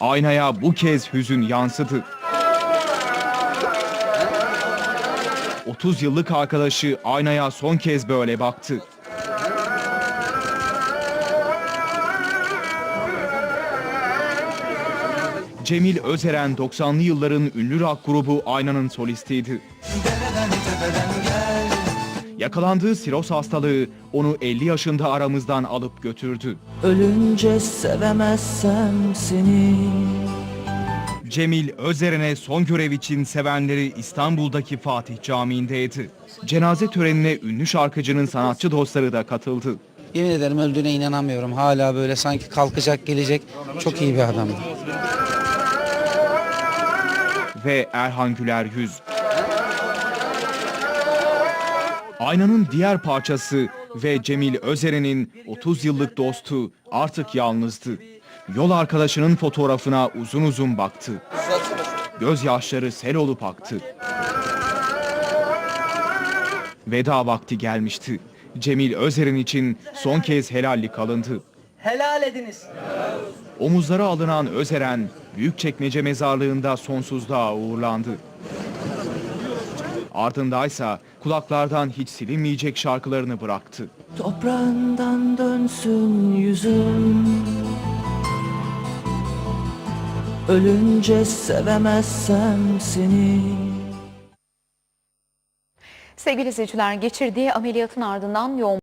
aynaya bu kez hüzün yansıdı. 30 yıllık arkadaşı aynaya son kez böyle baktı. Cemil Özeren 90'lı yılların ünlü rock grubu Ayna'nın solistiydi. Yakalandığı siroz hastalığı onu 50 yaşında aramızdan alıp götürdü. Ölünce sevemezsem seni Cemil Özeren'e son görev için sevenleri İstanbul'daki Fatih Camii'ndeydi. Cenaze törenine ünlü şarkıcının sanatçı dostları da katıldı. Yemin ederim öldüğüne inanamıyorum. Hala böyle sanki kalkacak gelecek. Çok iyi bir adamdı. ve Erhan Güler Yüz. Aynanın diğer parçası ve Cemil Özeren'in 30 yıllık dostu artık yalnızdı. Yol arkadaşının fotoğrafına uzun uzun baktı. Gözyaşları sel olup aktı. Veda vakti gelmişti. Cemil Özeren için son kez helallik alındı. Helal ediniz. Omuzlara alınan Özeren, Büyükçekmece mezarlığında sonsuzluğa uğurlandı. Ardındaysa kulaklardan hiç silinmeyecek şarkılarını bıraktı. Toprağından dönsün yüzüm Ölünce sevemezsem seni Sevgili izleyiciler geçirdiği ameliyatın ardından yoğun